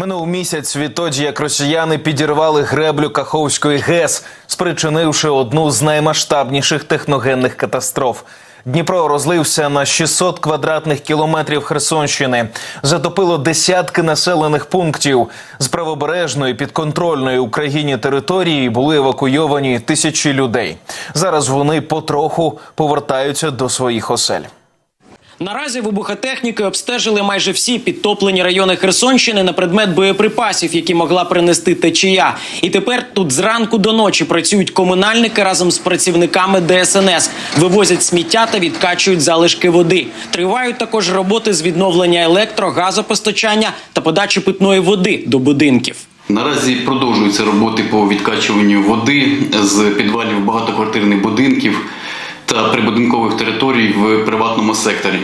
Минув місяць відтоді, як росіяни підірвали греблю Каховської ГЕС, спричинивши одну з наймасштабніших техногенних катастроф. Дніпро розлився на 600 квадратних кілометрів Херсонщини, затопило десятки населених пунктів. З правобережної підконтрольної Україні території були евакуйовані тисячі людей. Зараз вони потроху повертаються до своїх осель. Наразі вибухотехніки обстежили майже всі підтоплені райони Херсонщини на предмет боєприпасів, які могла принести течія. І тепер тут зранку до ночі працюють комунальники разом з працівниками ДСНС, вивозять сміття та відкачують залишки води. Тривають також роботи з відновлення електро, газопостачання та подачі питної води до будинків. Наразі продовжуються роботи по відкачуванню води з підвалів багатоквартирних будинків та прибудинкових територій в приватному секторі.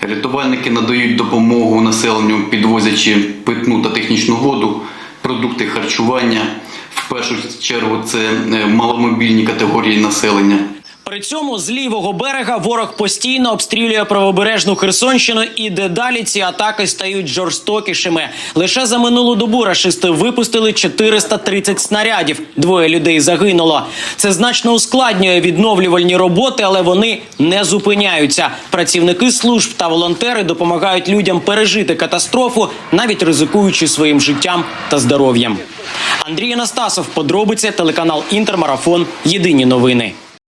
Рятувальники надають допомогу населенню, підвозячи питну та технічну воду, продукти харчування. В першу чергу це е, маломобільні категорії населення. При цьому з лівого берега ворог постійно обстрілює правобережну Херсонщину, і дедалі ці атаки стають жорстокішими. Лише за минулу добу рашисти випустили 430 снарядів. Двоє людей загинуло. Це значно ускладнює відновлювальні роботи, але вони не зупиняються. Працівники служб та волонтери допомагають людям пережити катастрофу, навіть ризикуючи своїм життям та здоров'ям. Андрій Анастасов, подробиці, телеканал Інтермарафон. Єдині новини.